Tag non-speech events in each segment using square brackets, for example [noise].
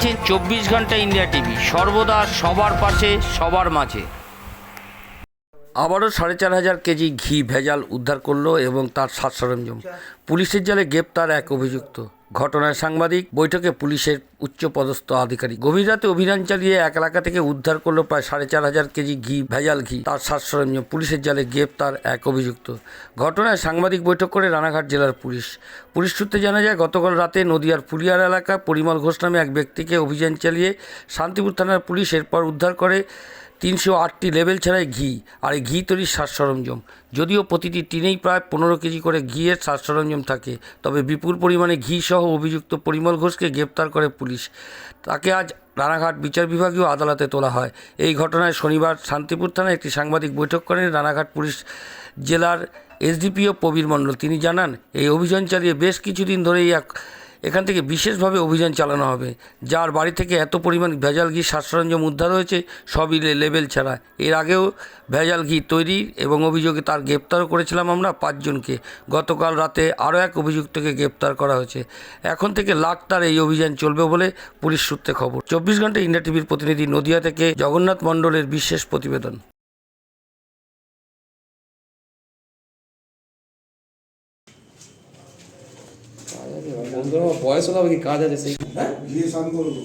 দেখছেন চব্বিশ ঘণ্টা ইন্ডিয়া টিভি। সর্বদা সবার পাশে, সবার মাঝে। আবারও সাড়ে চার হাজার কেজি ঘি ভেজাল উদ্ধার করল এবং তার সাজ সরঞ্জাম। পুলিশের জালে গ্রেপ্তার এক অভিযুক্ত। ঘটনায় সাংবাদিক, বৈঠকে পুলিশের উচ্চপদস্থ আধিকারিক। গভীর রাতে অভিযান চালিয়ে এক এলাকা থেকে উদ্ধার করল প্রায় সাড়ে চার হাজার কেজি ঘি, ভেজাল ঘি। তার সাজ সরঞ্জাম পুলিশের জালে গ্রেপ্তার এক অভিযুক্ত। ঘটনায় সাংবাদিক বৈঠক করে রানাঘাট জেলার পুলিশ। পুলিশ সূত্রে জানা যায়, গতকাল রাতে নদিয়ার ফুলিয়ার এলাকা পরিমল ঘোষ নামে এক ব্যক্তিকে অভিযান চালিয়ে শান্তিপুর থানার পুলিশ এরপর উদ্ধার করে তিনশো আটটি লেভেল ছাড়াই ঘি, আর এই ঘি তৈরির সাজ সরঞ্জাম। যদিও প্রতিটি টিনেই প্রায় পনেরো কেজি করে ঘিয়ের সাজ সরঞ্জাম থাকে, তবে বিপুল পরিমাণে ঘি সহ অভিযুক্ত পরিমল ঘোষকে গ্রেপ্তার করে পুলিশ। তাকে আজ রানাঘাট বিচার বিভাগীয় আদালতে তোলা হয়। এই ঘটনায় শনিবার শান্তিপুর থানায় একটি সাংবাদিক বৈঠক করেন রানাঘাট পুলিশ জেলার এসডিপিও প্রবীর মণ্ডল। তিনি জানান, এই অভিযান চালিয়ে বেশ কিছুদিন ধরেই এক এখান থেকে বিশেষভাবে অভিযান চালানো হবে। যার বাড়ি থেকে এত পরিমাণ ভেজাল ঘি সাজ সরঞ্জাম উদ্ধার হয়েছে, সবই লেবেল ছাড়া। এর আগেও ভেজাল ঘি তৈরি এবং অভিযোগে তার গ্রেপ্তারও করেছিলাম আমরা পাঁচজনকে। গতকাল রাতে আরও এক অভিযুক্তকে গ্রেপ্তার করা হয়েছে। এখন থেকে লাখতার এই অভিযান চলবে বলে পুলিশ সূত্রে খবর। চব্বিশ ঘণ্টা ইন্ডিয়া টিভির প্রতিনিধি নদিয়া থেকে জগন্নাথ মণ্ডলের বিশেষ প্রতিবেদন। বন্ধুরা আমার বয়স হলো কি কাজ আছে সেই বিয়ে স্নান করব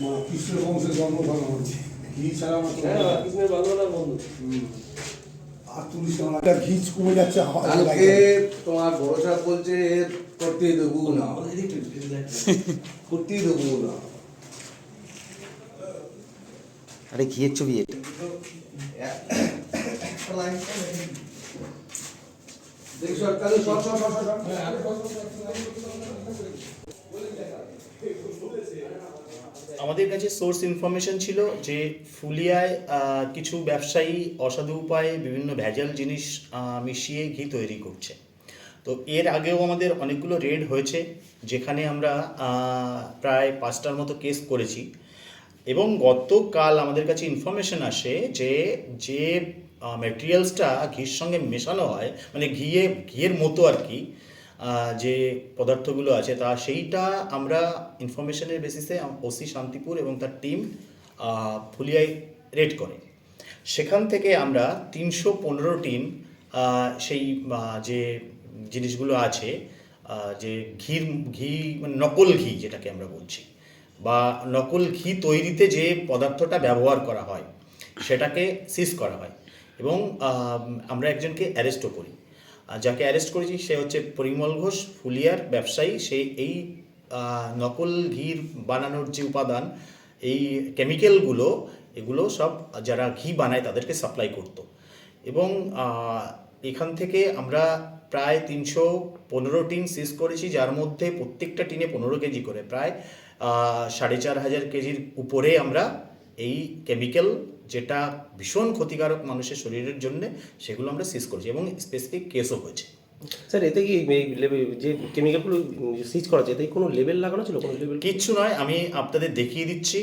মা কৃষ্ণ বংশের জন্ম ভালো হচ্ছে ঘি ছাড়া আমার চলে না। বন্ধু। আর তুলিস না একটা কমে যাচ্ছে কালকে তোমার বড় সাহেব বলছে করতেই দেবো না। [laughs] করতেই দেবো না। আরে ঘিয়ের ছবি এটা [coughs] দেখি সরকারে সব সব সব সব আমাদের কাছে সোর্স ইনফরমেশন ছিল যে ফুলিয়ায় কিছু ব্যবসায়ী অসাধু উপায়ে বিভিন্ন ভেজাল জিনিস মিশিয়ে ঘি তৈরি করছে। তো এর আগেও আমাদের অনেকগুলো রেড হয়েছে যেখানে আমরা প্রায় পাঁচটার মতো কেস করেছি। এবং গতকাল আমাদের কাছে ইনফরমেশন আসে যে যে ম্যাটেরিয়ালসটা ঘির সঙ্গে মেশানো হয় মানে ঘিয়ে, ঘিয়ের মতো আর কি যে পদার্থগুলো আছে, তা সেইটা আমরা ইনফরমেশনের বেসিসে ওসি শান্তিপুর এবং তার টিম ফুলিয়ায় রেড করে। সেখান থেকে আমরা তিনশো পনেরো টিন সেই যে জিনিসগুলো আছে যে ঘির, ঘি মানে নকল ঘি যেটাকে আমরা বলছি, বা নকল ঘি তৈরিতে যে পদার্থটা ব্যবহার করা হয়, সেটাকে সিজ করা হয়। এবং আমরা একজনকে অ্যারেস্টও করি। যাকে অ্যারেস্ট করেছি সে হচ্ছে পরিমল ঘোষ, ফুলিয়ার ব্যবসায়ী। সে এই নকল ঘির বানানোর যে উপাদান, এই কেমিক্যালগুলো এগুলো সব যারা ঘি বানায় তাদেরকে সাপ্লাই করতো। এবং এখান থেকে আমরা প্রায় তিনশো পনেরো টিন সিজ করেছি, যার মধ্যে প্রত্যেকটা টিনে পনেরো কেজি করে। প্রায় সাড়ে চার হাজার কেজির উপরে আমরা এই কেমিক্যাল যেটা ভীষণ ক্ষতিকারক মানুষের শরীরের জন্য সেগুলো আমরা সিজ করেছি এবং স্পেসিফিক কেসও হয়েছে। স্যার এতে কি যে কেমিক্যালগুলো সিজ করা যায় এতে কোনো লেবেল লাগানো ছিল? কোনো লেবেল কিচ্ছু নয় আমি আপনাদের দেখিয়ে দিচ্ছি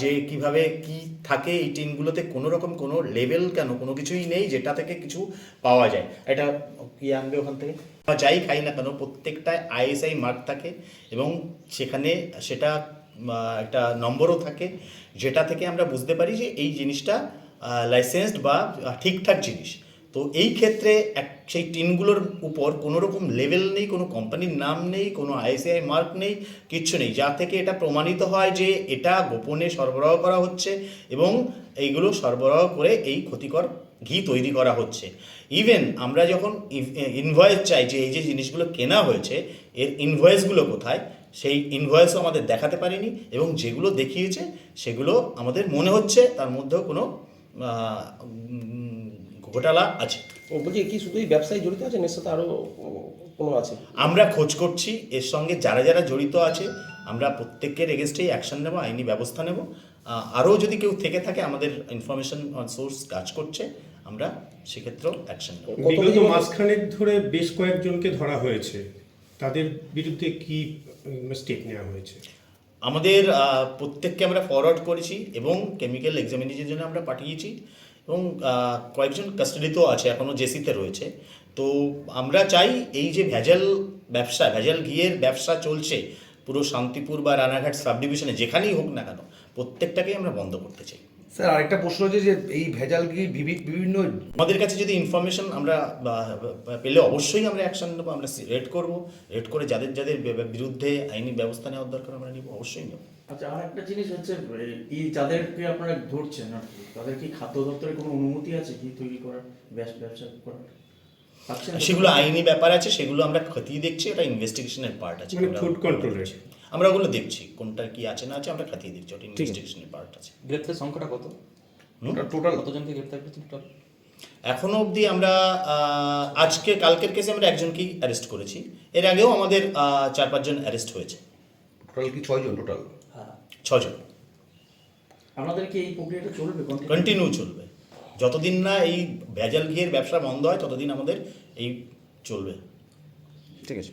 যে কীভাবে কি থাকে এই টিনগুলোতে কোনো রকম কোনো লেভেল কেন কোনো কিছুই নেই যেটা থেকে কিছু পাওয়া যায়। এটা কি আনবে ওখান থেকে? যাই খাই না কেন প্রত্যেকটায় আইএসআই মার্ক থাকে এবং সেখানে সেটা একটা নম্বরও থাকে, যেটা থেকে আমরা বুঝতে পারি যে এই জিনিসটা লাইসেন্সড বা ঠিকঠাক জিনিস। তো এই ক্ষেত্রে এক, সেই টিনগুলোর উপর কোনো রকম লেভেল নেই, কোনো কোম্পানির নাম নেই, কোনো আইসিআই মার্ক নেই, কিচ্ছু নেই। যা থেকে এটা প্রমাণিত হয় যে এটা গোপনে সরবরাহ করা হচ্ছে এবং এইগুলো সরবরাহ করে এই ক্ষতিকর ঘি তৈরি করা হচ্ছে। ইভেন আমরা যখন ইনভয়েস চাই যে এই যে জিনিসগুলো কেনা হয়েছে, এর ইনভয়েসগুলো কোথায় সেই ইনভয়েসও আমাদের দেখাতে পারিনি এবং যেগুলো দেখিয়েছে সেগুলো আমাদের মনে হচ্ছে তার মধ্যেও কোনো ঘোটালা আছে। ও বলছি কি শুধু এই ব্যবসায়ী জড়িত আছে? এর সাথে আরও কোনো আছে? আমরা খোঁজ করছি এর সঙ্গে যারা যারা জড়িত আছে আমরা প্রত্যেকের এগেনস্টেই অ্যাকশন নেব আইনি ব্যবস্থা নেব। আরও যদি কেউ থেকে থাকে আমাদের ইনফরমেশন সোর্স কাজ করছে আমরা সেক্ষেত্রেও অ্যাকশন নেব। বিগত মাসখানেক ধরে বেশ কয়েকজনকে ধরা হয়েছে। তাদের বিরুদ্ধে কি স্টেপ নেওয়া হয়েছে। আমাদের প্রত্যেককে আমরা ফরওয়ার্ড করেছি এবং কেমিক্যাল এক্সামিনেশনের জন্য আমরা পাঠিয়েছি এবং কয়েকজন কাস্টাডিতেও আছে এখনও জেসিতে রয়েছে। তো আমরা চাই এই যে ভেজাল ব্যবসা, ভেজাল ঘিয়ের ব্যবসা চলছে, পুরো শান্তিপুর বা রানাঘাট সাব ডিভিশনে যেখানেই হোক না কেন, প্রত্যেকটাকেই আমরা বন্ধ করতে চাই। স্যার আরেকটা প্রশ্ন হচ্ছে যে এই ভেজাল কি বিভিন্ন আমাদের কাছে যদি ইনফরমেশন আমরা পেলে অবশ্যই আমরা অ্যাকশন নেব আমরা রেড করব। রেড করে যাদের যাদের বিরুদ্ধে আইনি ব্যবস্থা নেওয়ার দরকার আমরা নিব অবশ্যই নেব। আচ্ছা আর একটা জিনিস হচ্ছে এই যাদেরকে আপনারা ধরছেন আর কি তাদের কি খাদ্য দপ্তরের কোনো অনুমতি আছে কি তৈরি করার ব্যবসা ব্যবসা করার? সেগুলো আইনি ব্যাপার আছে সেগুলো আমরা খতিয়ে দেখছি ওটা ইনভেস্টিগেশনের পার্ট আছে। মানে ফুড ওগুলো কন্ট্রোলের দেখছি। আমরা ওগুলো দেখছি কোনটার কি আছে না আছে আমরা খতিয়ে দেখছি ওটা ইনভেস্টিগেশনের পার্ট আছে। গ্রেপ্তার সংখ্যাটা কত? টোটাল কতজনকে গ্রেপ্তার করেছেন টোটাল এখনও অবধি আমরা আজকে কালকের কেসে আমরা একজনকেই অ্যারেস্ট করেছি। এর আগেও আমাদের চার পাঁচজন অ্যারেস্ট হয়েছে। টোটাল কি ছয়জন টোটাল হ্যাঁ। ছজন আপনাদের কি এই প্রক্রিয়াটা চলবে? কন্টিনিউ চলবে। যতদিন না এই ভেজাল ঘিয়ের ব্যবসা বন্ধ হয় ততদিন আমাদের এই চলবে। ঠিক আছে।